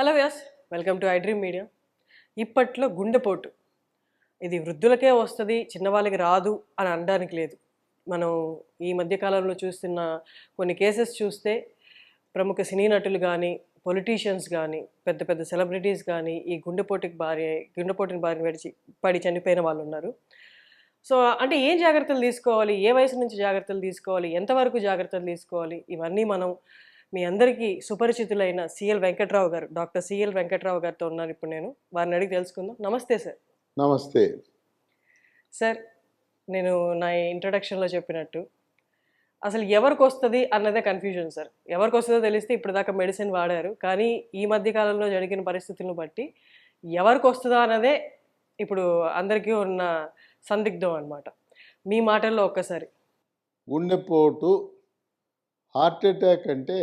Hello Vyas welcome to iDream media. ఇప్పట్లో గుండెపోటు. ఇది వృద్ధులకే వస్తుంది చిన్నవాళ్ళకి రాదు అని అనడానికి లేదు. మనం ఈ మధ్యకాలంలో చూస్తున్న కొన్ని కేసెస్ చూస్తే ప్రముఖ సినీ నటులు కానీ పొలిటీషియన్స్ కానీ పెద్ద పెద్ద సెలబ్రిటీస్ కానీ ఈ గుండెపోటుకి భార్య గుండెపోటుని బారిన పడి పడి చనిపోయిన వాళ్ళు ఉన్నారు. సో అంటే ఏం జాగ్రత్తలు తీసుకోవాలి? ఏ వయసు నుంచి జాగ్రత్తలు తీసుకోవాలి? ఎంతవరకు జాగ్రత్తలు తీసుకోవాలి? ఇవన్నీ మనం మీ అందరికీ సుపరిచితులైన సిఎల్ వెంకట్రావు గారు డాక్టర్ సిఎల్ వెంకట్రావు గారితో ఉన్నారు ఇప్పుడు నేను. వారిని అడిగి తెలుసుకుందాం. నమస్తే సార్. నమస్తే. సార్ నేను నా ఇంట్రడక్షన్లో చెప్పినట్టు అసలు ఎవరికి వస్తుంది అన్నదే కన్ఫ్యూజన్ సార్. ఎవరికి వస్తుందో తెలిస్తే ఇప్పుడు దాకా మెడిసిన్ వాడారు. కానీ ఈ మధ్య కాలంలో జరిగిన పరిస్థితులను బట్టి ఎవరికి వస్తుందా అన్నదే ఇప్పుడు అందరికీ ఉన్న సందిగ్ధం అన్నమాట. మీ మాటల్లో ఒక్కసారి. గుండెపోటు హార్ట్ అటాక్ అంటే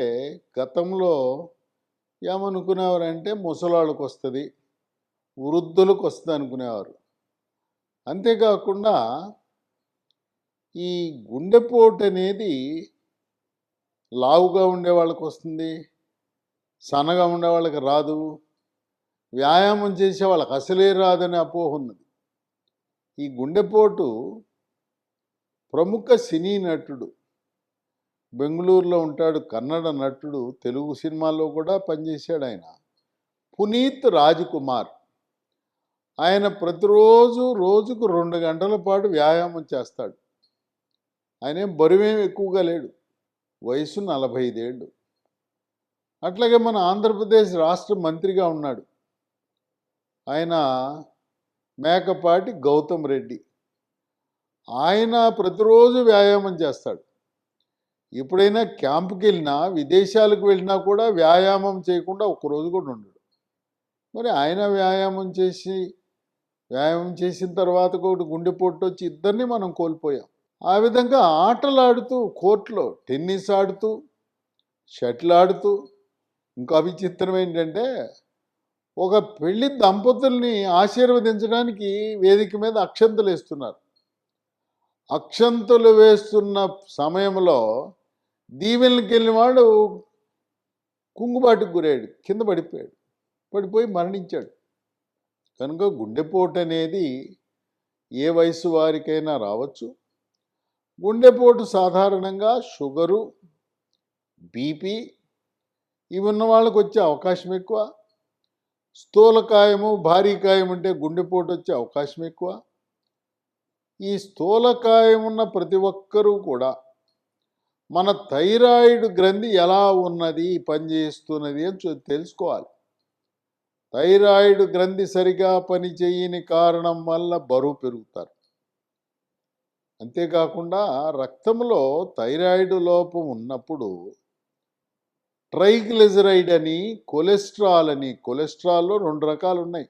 గతంలో ఏమనుకునేవారు అంటే ముసలాళ్ళకు వస్తుంది వృద్ధులకు వస్తుంది అనుకునేవారు అంతేకాకుండా ఈ గుండెపోటు అనేది లావుగా ఉండే వాళ్ళకి వస్తుంది సన్నగా ఉండే వాళ్ళకి రాదు వ్యాయామం చేసే వాళ్ళకి అసలే రాదని అపోహ ఉన్నది. ఈ గుండెపోటు ప్రముఖ సినీ నటుడు బెంగళూరులో ఉంటాడు కన్నడ నటుడు తెలుగు సినిమాల్లో కూడా పనిచేశాడు ఆయన. పునీత్ రాజ్కుమార్. ఆయన ప్రతిరోజు రోజుకు రెండు గంటల పాటు వ్యాయామం చేస్తాడు. ఆయనేం బరువేం ఎక్కువగా లేడు. వయసు నలభై ఐదేళ్ళు అట్లాగే మన ఆంధ్రప్రదేశ్ రాష్ట్ర మంత్రిగా ఉన్నాడు. ఆయన మేకపాటి గౌతమ్ రెడ్డి. ఆయన ప్రతిరోజు వ్యాయామం చేస్తాడు. ఎప్పుడైనా క్యాంపుకి వెళ్ళినా విదేశాలకు వెళ్ళినా కూడా వ్యాయామం చేయకుండా ఒక్కరోజు కూడా ఉండడు. మరి ఆయన వ్యాయామం చేసి వ్యాయామం చేసిన తర్వాత ఒకటి గుండెపోటు వచ్చి ఇద్దరిని మనం కోల్పోయాం. ఆ విధంగా ఆటలు ఆడుతూ కోర్టులో టెన్నిస్ ఆడుతూ షటిల్ ఆడుతూ ఇంకా విచిత్రం ఏంటంటే ఒక పెళ్ళి దంపతుల్ని ఆశీర్వదించడానికి వేదిక మీద అక్షంతలు వేస్తున్నారు అక్షంతలు వేస్తున్న సమయంలో దీవెనకి వెళ్ళిన వాడు కుంగుబాటుకు గురయ్యాడు కింద పడిపోయాడు. పడిపోయి మరణించాడు. కనుక గుండెపోటు అనేది ఏ వయసు వారికైనా రావచ్చు. గుండెపోటు సాధారణంగా షుగరు బీపీ ఇవి ఉన్న వాళ్ళకి వచ్చే అవకాశం ఎక్కువ. స్థూలకాయము భారీకాయం అంటే గుండెపోటు వచ్చే అవకాశం ఎక్కువ. ఈ స్థూలకాయం ఉన్న ప్రతి ఒక్కరూ కూడా మన థైరాయిడ్ గ్రంథి ఎలా ఉన్నది పనిచేస్తున్నది అని తెలుసుకోవాలి. థైరాయిడ్ గ్రంథి సరిగా పనిచేయని కారణం వల్ల బరువు పెరుగుతారు. అంతేకాకుండా రక్తంలో థైరాయిడ్ లోపం ఉన్నప్పుడు ట్రైగ్లిజరైడ్ అని కొలెస్ట్రాల్ అని కొలెస్ట్రాల్లో రెండు రకాలు ఉన్నాయి.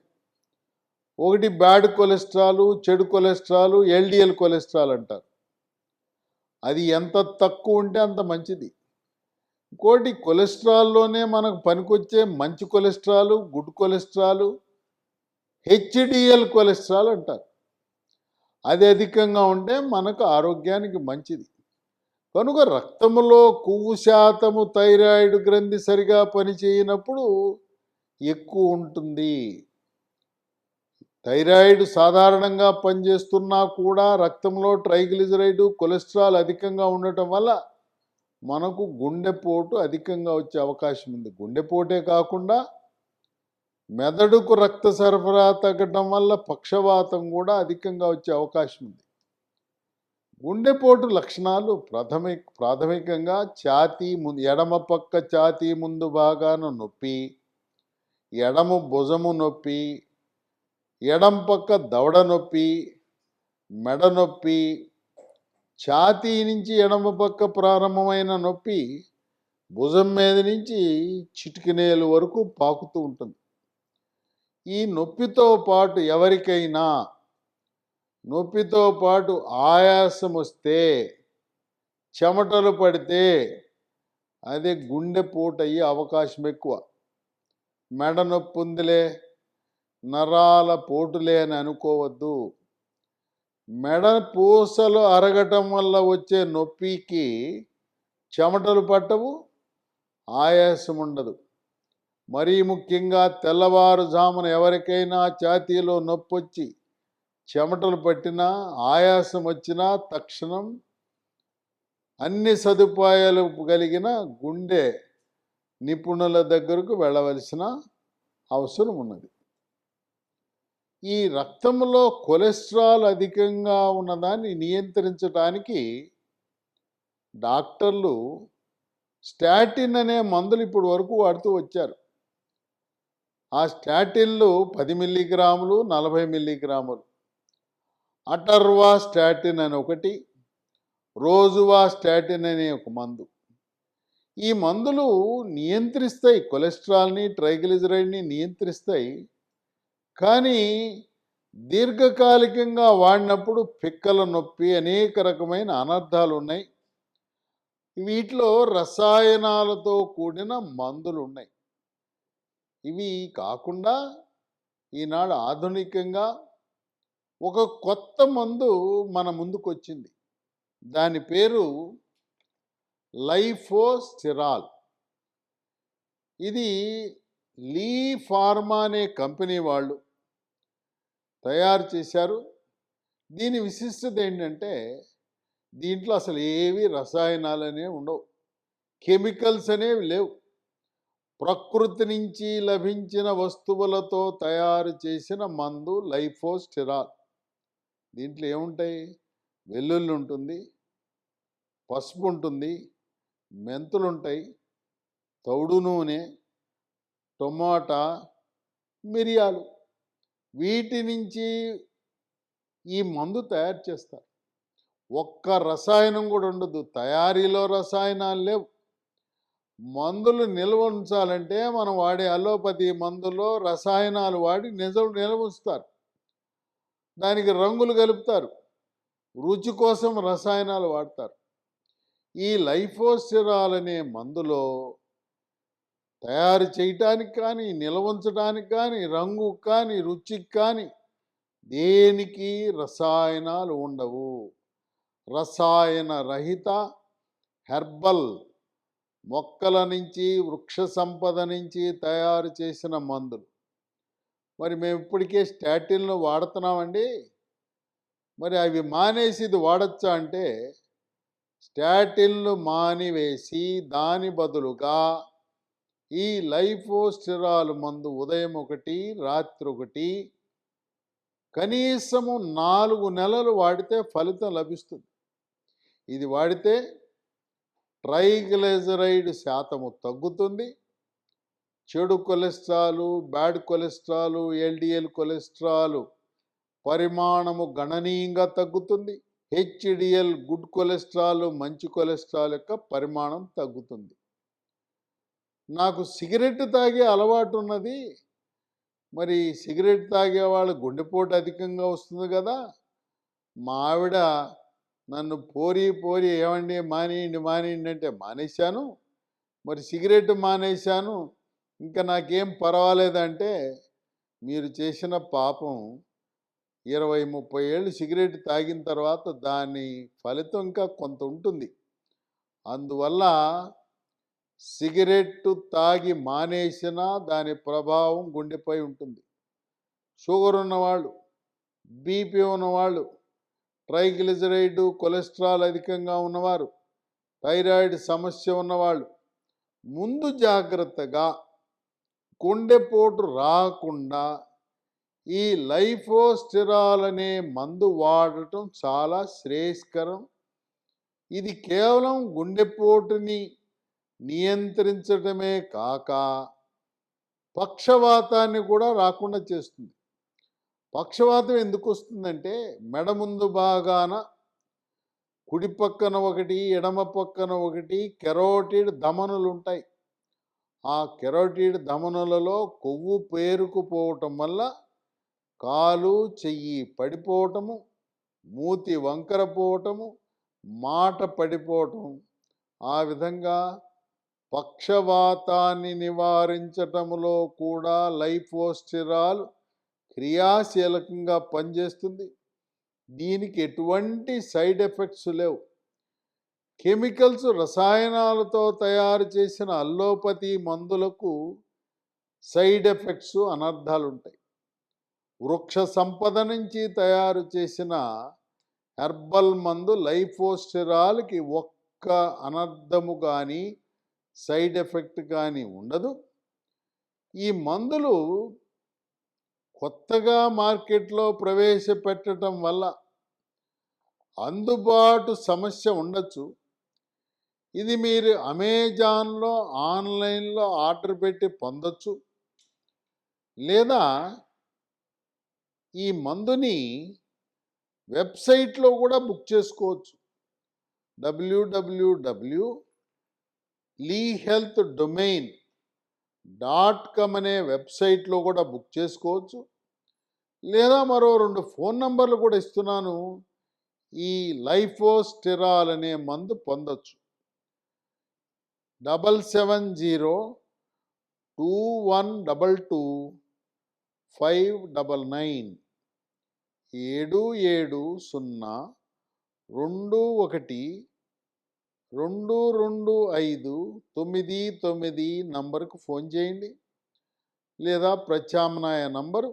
ఒకటి బ్యాడ్ కొలెస్ట్రాల్ చెడు కొలెస్ట్రాల్ ఎల్డిఎల్ కొలెస్ట్రాల్ అంటారు. అది ఎంత తక్కువ ఉంటే అంత మంచిది. ఇంకోటి కొలెస్ట్రాల్లోనే మనకు పనికొచ్చే మంచి cholesterol good cholesterol HDL cholesterol అంటారు. అది అధికంగా ఉంటే మనకు ఆరోగ్యానికి మంచిది. కనుక రక్తంలో కొవ్వు శాతము థైరాయిడ్ గ్రంథి సరిగా పనిచేయనప్పుడు ఎక్కువ ఉంటుంది. థైరాయిడ్ సాధారణంగా పనిచేస్తున్నా కూడా రక్తంలో ట్రైగ్లిజరైడ్ కొలెస్ట్రాల్ అధికంగా ఉండటం వల్ల మనకు గుండెపోటు అధికంగా వచ్చే అవకాశం ఉంది. గుండెపోటే కాకుండా మెదడుకు రక్త సరఫరా తగ్గడం వల్ల పక్షవాతం కూడా అధికంగా వచ్చే అవకాశం ఉంది. గుండెపోటు లక్షణాలు ప్రాథమిక ప్రాథమికంగా ఛాతీ ముందు ఎడమ పక్క ఛాతీ ముందు భాగాన నొప్పి ఎడమ భుజము నొప్పి ఎడం పక్క దవడ నొప్పి మెడ నొప్పి ఛాతీ నుంచి ఎడమ పక్క ప్రారంభమైన నొప్పి భుజం మీద నుంచి చిటికినేలు వరకు పాకుతూ ఉంటుంది. ఈ నొప్పితో పాటు ఎవరికైనా నొప్పితో పాటు ఆయాసం వస్తే చెమటలు పడితే అదే గుండెపోటు అయ్యే అవకాశం ఎక్కువ. మెడ నొప్పి ఉందిలే నరాల పోటులే అని అనుకోవద్దు. మెడ పూసలు అరగటం వల్ల వచ్చే నొప్పికి చెమటలు పట్టవు ఆయాసం ఉండదు. మరీ ముఖ్యంగా తెల్లవారుజామున ఎవరికైనా ఛాతీలో నొప్పొచ్చి చెమటలు పట్టినా ఆయాసం వచ్చినా తక్షణం అన్ని సదుపాయాలు కలిగిన గుండె నిపుణుల దగ్గరకు వెళ్ళవలసిన అవసరం ఉన్నది. ఈ రక్తంలో కొలెస్ట్రాల్ అధికంగా ఉన్నదాన్ని నియంత్రించడానికి డాక్టర్లు స్టాటిన్ అనే మందులు ఇప్పటి వరకు వాడుతూ వచ్చారు. ఆ స్టాటిన్లు పది మిల్లీగ్రాములు నలభై మిల్లీగ్రాములు. అటర్వా స్టాటిన్ అని ఒకటి రోజువా స్టాటిన్ అనే ఒక మందు. ఈ మందులు నియంత్రిస్తాయి కొలెస్ట్రాల్ని ట్రైగ్లిజరైడ్ని నియంత్రిస్తాయి. కానీ దీర్ఘకాలికంగా వాడినప్పుడు పిక్కల నొప్పి అనేక రకమైన అనర్థాలు ఉన్నాయి. వీటిలో రసాయనాలతో కూడిన మందులు ఉన్నాయి. ఇవి కాకుండా ఈనాడు ఆధునికంగా ఒక కొత్త మందు మన ముందుకు వచ్చింది దాని పేరు లైఫోస్టిరాల్. ఇది లీ ఫార్మా అనే కంపెనీ వాళ్ళు తయారు చేశారు. దీని విశిష్టత ఏంటంటే దీంట్లో అసలు ఏవి రసాయనాలు అనేవి ఉండవు. కెమికల్స్ అనేవి లేవు. ప్రకృతి నుంచి లభించిన వస్తువులతో తయారు చేసిన మందు లైఫోస్టిరాల్. దీంట్లో ఏముంటాయి? వెల్లుల్లి ఉంటుంది పసుపు ఉంటుంది మెంతులు ఉంటాయి తౌడు నూనె టొమాటా మిరియాలు. వీటి నుంచి ఈ మందు తయారు చేస్తారు. ఒక్క రసాయనం కూడా ఉండదు. తయారీలో రసాయనాలు లేవు. మందులు నిల్వ ఉంచాలంటే మనం వాడే అలోపతి మందులో రసాయనాలు వాడి నిజం నిల్వ ఉంచుతారు. దానికి రంగులు కలుపుతారు. రుచి కోసం రసాయనాలు వాడతారు. ఈ లైఫోస్టిరాల్ అనే మందులో తయారు చేయటానికి కానీ నిలవంచడానికి కానీ రంగు కానీ రుచికి కానీ దేనికి రసాయనాలు ఉండవు. రసాయన రహిత హెర్బల్ మొక్కల నుంచి వృక్ష సంపద నుంచి తయారు చేసిన మందులు. మరి మేము ఇప్పటికే స్టాటిన్లు వాడుతున్నామండి. మరి అవి మానేసి ఇది వాడచ్చా అంటే స్టాటిన్లు మానివేసి దాని బదులుగా ఈ లైఫోస్టిరాల్ మందు ఉదయం ఒకటి రాత్రి ఒకటి కనీసము నాలుగు నెలలు వాడితే ఫలితం లభిస్తుంది. ఇది వాడితే ట్రైగ్లైజరైడ్ శాతము తగ్గుతుంది. చెడు cholesterol bad cholesterol LDL cholesterol పరిమాణము గణనీయంగా తగ్గుతుంది. హెచ్డిఎల్ గుడ్ కొలెస్ట్రాల్ మంచి కొలెస్ట్రాల్ యొక్క పరిమాణం తగ్గుతుంది. నాకు సిగరెట్ తాగే అలవాటు ఉన్నది మరి సిగరెట్ తాగే వాళ్ళు గుండెపోటు అధికంగా వస్తుంది కదా! మా ఆవిడ నన్ను పోరి పోరి ఏమండి మానేయండి మానేయండి అంటే మానేశాను. మరి సిగరెట్ మానేశాను. ఇంకా నాకేం పర్వాలేదంటే మీరు చేసిన పాపం ఇరవై ముప్పై ఏళ్ళు సిగరెట్ తాగిన తర్వాత దాని ఫలితం ఇంకా కొంత ఉంటుంది. అందువల్ల సిగరెట్టు తాగి మానేసినా దాని ప్రభావం గుండెపై ఉంటుంది. షుగర్ ఉన్నవాళ్ళు బీపీ ఉన్నవాళ్ళు ట్రైగ్లిజరైడ్ కొలెస్ట్రాల్ అధికంగా ఉన్నవారు థైరాయిడ్ సమస్య ఉన్నవాళ్ళు ముందు జాగ్రత్తగా గుండెపోటు రాకుండా ఈ లైఫోస్టిరాల్ అనే మందు వాడటం చాలా శ్రేయస్కరం. ఇది కేవలం గుండెపోటుని నియంత్రించడమే కాక పక్షవాతాన్ని కూడా రాకుండా చేస్తుంది. పక్షవాతం ఎందుకు వస్తుందంటే మెడ ముందు భాగాన కుడి పక్కన ఒకటి ఎడమ పక్కన ఒకటి కెరోటిడ్ ధమనులు ఉంటాయి ఆ కెరోటిడ్ ధమనులలో కొవ్వు పేరుకుపోవటం వల్ల కాలు చెయ్యి పడిపోవటము మూతి వంకరపోవటము మాట పడిపోవటం ఆ విధంగా పక్షవాతాన్ని నివారించటములో కూడా లైఫోస్టిరాల్ క్రియాశీలకంగా పనిచేస్తుంది. దీనికి ఎటువంటి సైడ్ ఎఫెక్ట్స్ లేవు. కెమికల్స్ రసాయనాలతో తయారు చేసిన అల్లోపతి మందులకు సైడ్ ఎఫెక్ట్స్ అనర్థాలు ఉంటాయి వృక్ష సంపద నుంచి తయారు చేసిన హెర్బల్ మందు లైఫోస్టిరాల్కి ఒక్క అనర్థము కానీ సైడ్ ఎఫెక్ట్ కానీ ఉండదు. ఈ మందులు కొత్తగా మార్కెట్లో ప్రవేశపెట్టడం వల్ల అందుబాటు సమస్య ఉండొచ్చు. ఇది మీరు అమెజాన్లో ఆన్లైన్లో ఆర్డర్ పెట్టి పొందొచ్చు. లేదా ఈ మందుని వెబ్సైట్లో కూడా బుక్ చేసుకోవచ్చు. WWW Lee health domain dot com అనే వెబ్సైట్లో కూడా బుక్ చేసుకోవచ్చు. లేదా మరో రెండు ఫోన్ నంబర్లు కూడా ఇస్తున్నాను. ఈ లైఫోస్టిరాల్ అనే మందు పొందొచ్చు. Double seven zero two one double two five double nine ఏడు ఏడు సున్నా రెండు ఒకటి రెండు రెండు ఐదు తొమ్మిది తొమ్మిది నంబర్కు ఫోన్ చేయండి. లేదా ప్రత్యామ్నాయ number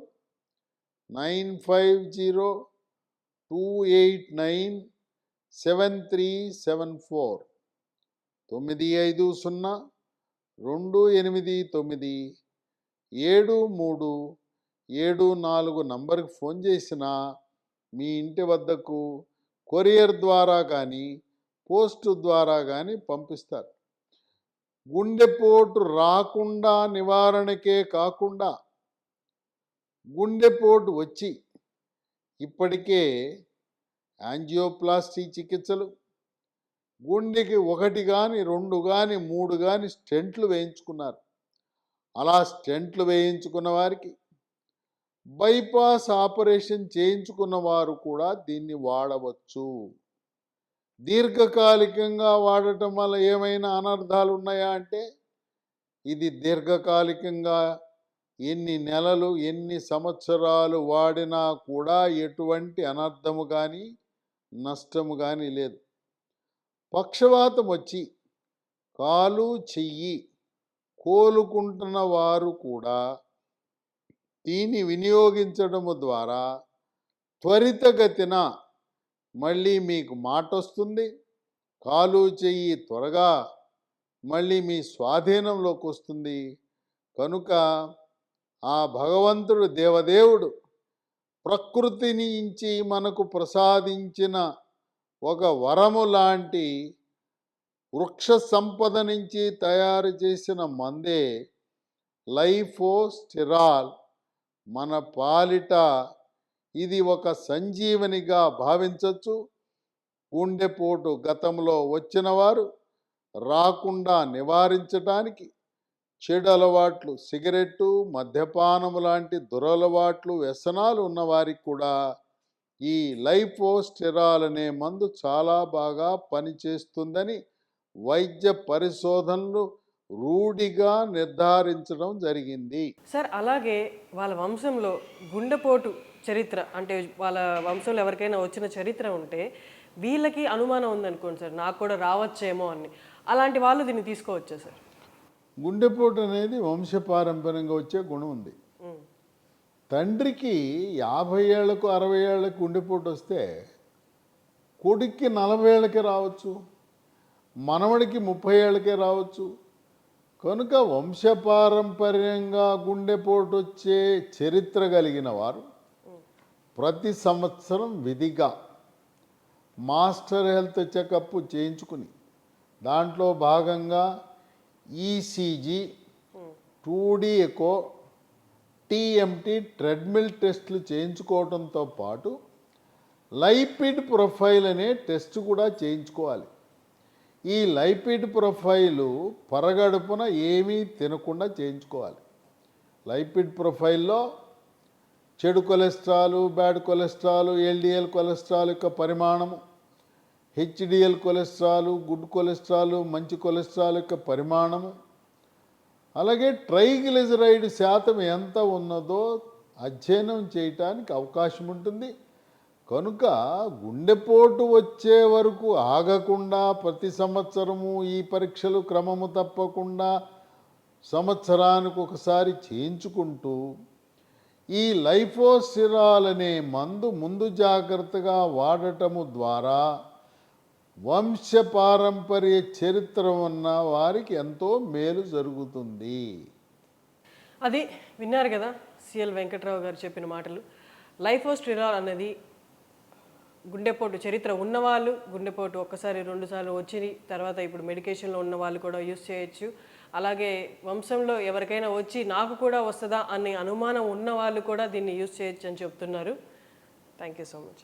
nine five zero two eight nine seven three seven four. తొమ్మిది ఐదు సున్నా రెండు ఎనిమిది తొమ్మిది ఏడు మూడు ఏడు నాలుగు నంబర్కి ఫోన్ చేసిన మీ ఇంటి వద్దకు కొరియర్ ద్వారా కానీ పోస్ట్ ద్వారా కానీ పంపిస్తారు. గుండెపోటు రాకుండా నివారణకే కాకుండా గుండెపోటు వచ్చి ఇప్పటికే యాంజియోప్లాస్టీ చికిత్సలు గుండెకి ఒకటి కానీ రెండు కానీ మూడు కానీ స్టెంట్లు వేయించుకున్నారు. అలా స్టెంట్లు వేయించుకున్న వారికి బైపాస్ ఆపరేషన్ చేయించుకున్న వారు కూడా దీన్ని వాడవచ్చు. దీర్ఘకాలికంగా వాడటం వల్ల ఏమైనా అనర్థాలు ఉన్నాయా అంటే ఇది దీర్ఘకాలికంగా ఎన్ని నెలలు ఎన్ని సంవత్సరాలు వాడినా కూడా ఎటువంటి అనర్థము కానీ నష్టము కానీ లేదు. పక్షవాతం వచ్చి కాలు చెయ్యి కోలుకుంటున్న వారు కూడా దీన్ని వినియోగించడము ద్వారా త్వరితగతిన మళ్ళీ మీకు మాట వస్తుంది కాలు చెయ్యి త్వరగా మళ్ళీ మీ స్వాధీనంలోకి వస్తుంది కనుక ఆ భగవంతుడు దేవదేవుడు ప్రకృతి నుంచి మనకు ప్రసాదించిన ఒక వరము లాంటి వృక్ష సంపద నుంచి తయారు చేసిన మందే లైఫోస్టిరాల్ మన పాలిట ఇది ఒక సంజీవనిగా భావించవచ్చు గుండెపోటు గతంలో వచ్చినవారు రాకుండా నివారించటానికి చెడు అలవాట్లు సిగరెట్టు మద్యపానం లాంటి దురలవాట్లు వ్యసనాలు ఉన్నవారికి కూడా ఈ లైఫోస్టెరాల్ అనే మందు చాలా బాగా పనిచేస్తుందని వైద్య పరిశోధనలు రూఢిగా నిర్ధారించడం జరిగింది. సార్ అలాగే వాళ్ళ వంశంలో గుండెపోటు చరిత్ర అంటే వాళ్ళ వంశంలో ఎవరికైనా వచ్చిన చరిత్ర ఉంటే వీళ్ళకి అనుమానం ఉందనుకోండి సార్ నాకు కూడా రావచ్చేమో అని. అలాంటి వాళ్ళు దీన్ని తీసుకోవచ్చా సార్? గుండెపోటు అనేది వంశపారంపర్యంగా వచ్చే గుణం ఉంది. తండ్రికి యాభై ఏళ్ళకు అరవై ఏళ్ళకు గుండెపోటు వస్తే కొడుక్కి నలభై ఏళ్ళకే రావచ్చు మనవడికి ముప్పై ఏళ్ళకే రావచ్చు. కనుక వంశపారంపర్యంగా గుండెపోటు వచ్చే చరిత్ర కలిగిన వారు ప్రతి సంవత్సరం విధిగా మాస్టర్ హెల్త్ చెకప్ చేయించుకుని దాంట్లో భాగంగా ECG two D echo TMT treadmill టెస్ట్లు చేయించుకోవడంతో పాటు లైపిడ్ ప్రొఫైల్ అనే టెస్ట్ కూడా చేయించుకోవాలి. ఈ లైపిడ్ ప్రొఫైలు పరగడుపున ఏమీ తినకుండా చేయించుకోవాలి. లైపిడ్ ప్రొఫైల్లో చెడు cholesterol bad cholesterol LDL cholesterol యొక్క పరిమాణము హెచ్డిఎల్ కొలెస్ట్రాల్ గుడ్ కొలెస్ట్రాల్ మంచి కొలెస్ట్రాల్ యొక్క పరిమాణము అలాగే ట్రైగ్లిజరైడ్ శాతం ఎంత ఉన్నదో అధ్యయనం చేయటానికి అవకాశం ఉంటుంది. కనుక గుండెపోటు వచ్చే వరకు ఆగకుండా ప్రతి సంవత్సరము ఈ పరీక్షలు క్రమము తప్పకుండా సంవత్సరానికి ఒకసారి చేయించుకుంటూ ఈ లైఫోసిరాల్ అనే మందు ముందు జాగ్రత్తగా వాడటము ద్వారా వంశపారంపర్య చరిత్ర ఉన్న వారికి ఎంతో మేలు జరుగుతుంది. అది విన్నారు కదా సిఎల్ వెంకట్రావు గారు చెప్పిన మాటలు. లైఫోస్టిరాల్ అనేది గుండెపోటు చరిత్ర ఉన్నవాళ్ళు గుండెపోటు ఒక్కసారి రెండుసార్లు వచ్చి తర్వాత ఇప్పుడు మెడికేషన్లో ఉన్న వాళ్ళు కూడా యూస్ చేయొచ్చు. అలాగే వంశంలో ఎవరికైనా వచ్చి నాకు కూడా వస్తుందా అనే అనుమానం ఉన్న వాళ్ళు కూడా దీన్ని యూజ్ చేయొచ్చు అని చెప్తున్నారు. Thank you so much